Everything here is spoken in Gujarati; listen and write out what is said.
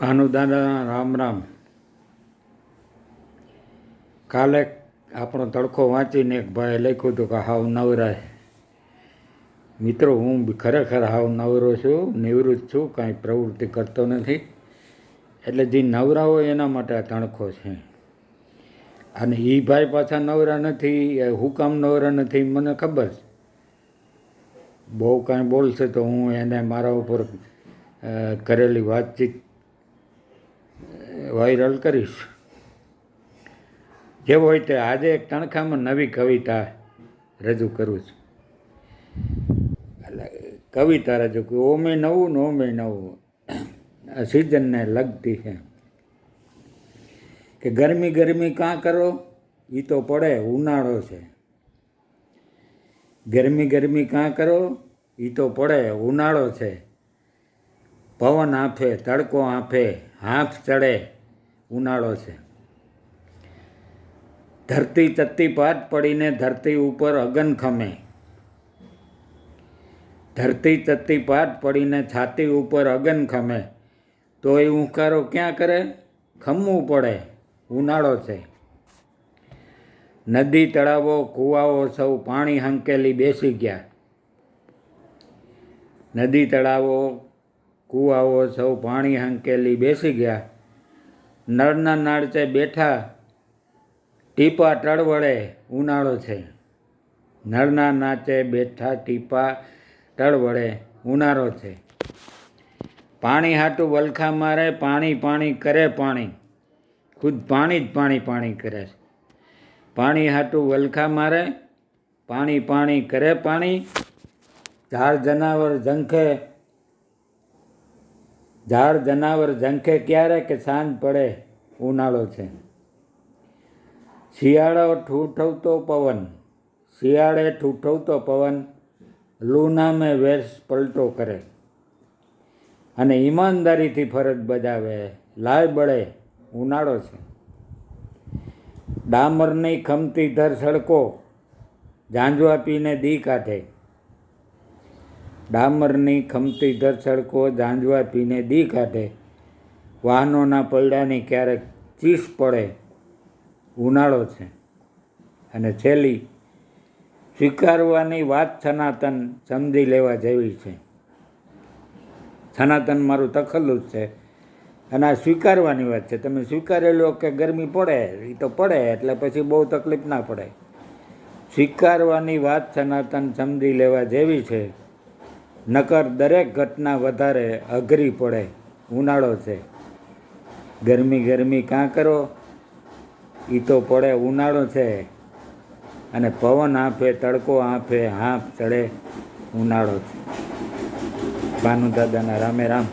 ભાનુદાદા રામ રામ. કાલે આપણો તડકો વાંચીને એક ભાઈએ લખ્યું હતું કે હાવ નવરાય. મિત્રો, હું ખરેખર હાવ નવરો છું, નિવૃત્ત છું, કાંઈ પ્રવૃત્તિ કરતો નથી. એટલે જે નવરા હોય એના માટે આ તણખો છે. અને એ ભાઈ પાછા નવરા નથી હું કામ નવરા નથી મને ખબર છે. બહુ કાંઈ બોલશે તો હું એને મારા ઉપર કરેલી વાતચીત વાયરલ કરીશ. જેવો હોય તે આજે એક તણખામાં નવી કવિતા રજૂ કરું છું. એટલે કવિતા રજૂ કરું. ઓમે નવું ને ઓમે નવું. આ સિઝનને લગતી છે. કે ગરમી ગરમી કાં કરો? એ તો પડે, ઉનાળો છે. ગરમી ગરમી કાં કરો? એ તો પડે, ઉનાળો છે. પવન આંફે, તડકો આંફે હાંફ ચડે. ઉનાળો છે. ધરતી તત્તી પાટ પડીને ધરતી ઉપર અગન ખમે. ધરતી તત્તી પાટ પડીને છાતી ઉપર અગન ખમે. તો એ ઉંકારો ક્યાં કરે? ખમવું પડે. ઉનાળો છે. નદી, તળાવો, કૂવાઓ સૌ પાણી હંકેલી બેસી ગયા. નદી, તળાવો, કૂવાઓ સૌ પાણી હંકેલી બેસી ગયા. નળના નાળચે બેઠા ટીપા ટળવળે ઉનાળો છે. નળના નાચે બેઠા ટીપા ટળવળે ઉનાળો છે. પાણી હાટું વલખા મારે, પાણી પાણી કરે પાણી. ખુદ પાણી જ પાણી પાણી કરે છે. પાણી હાટું વલખા મારે, પાણી પાણી કરે પાણી. ઝાડ જનાવર ઝંખે ઝાડ, જનાવર, ઝંખે ક્યારે કે સાંજ પડે, ઉનાળો છે. શિયાળો ઠૂઠવતો પવન, શિયાળે ઠૂઠવતો પવન, લૂનામે વેશ પલટો કરે. અને ઈમાનદારીથી ફરજ બજાવે, લાય બળે, ઉનાળો છે. ડામરની ખમતી ધર સડકો ઝાંઝવા પીને દી કાઢે. ડામરની ખમતી ધર સડકો ઝાંઝવા પીને દી કાઢે. વાહનોના પૈડાની ક્યારેક ચીસ પડે, ઉનાળો છે. અને છેલ્લી, સ્વીકારવાની વાત સનાતન સમજી લેવા જેવી છે. સનાતન મારું તખલ્લું છે. અને આ સ્વીકારવાની વાત છે. તમે સ્વીકારી લો કે ગરમી પડે એ તો પડે, એટલે પછી બહુ તકલીફ ના પડે. સ્વીકારવાની વાત સનાતન સમજી લેવા જેવી છે. નકર દરેક ઘટના વધારે અઘરી પડે, ઉનાળો છે. ગરમી ગરમી કાં કરો? એ તો પડે ઉનાળો છે. અને પવન આંફે, તડકો આંફે, હાંફ ચડે ઉનાળો છે. ભાનુ દાદાના રામે રામ.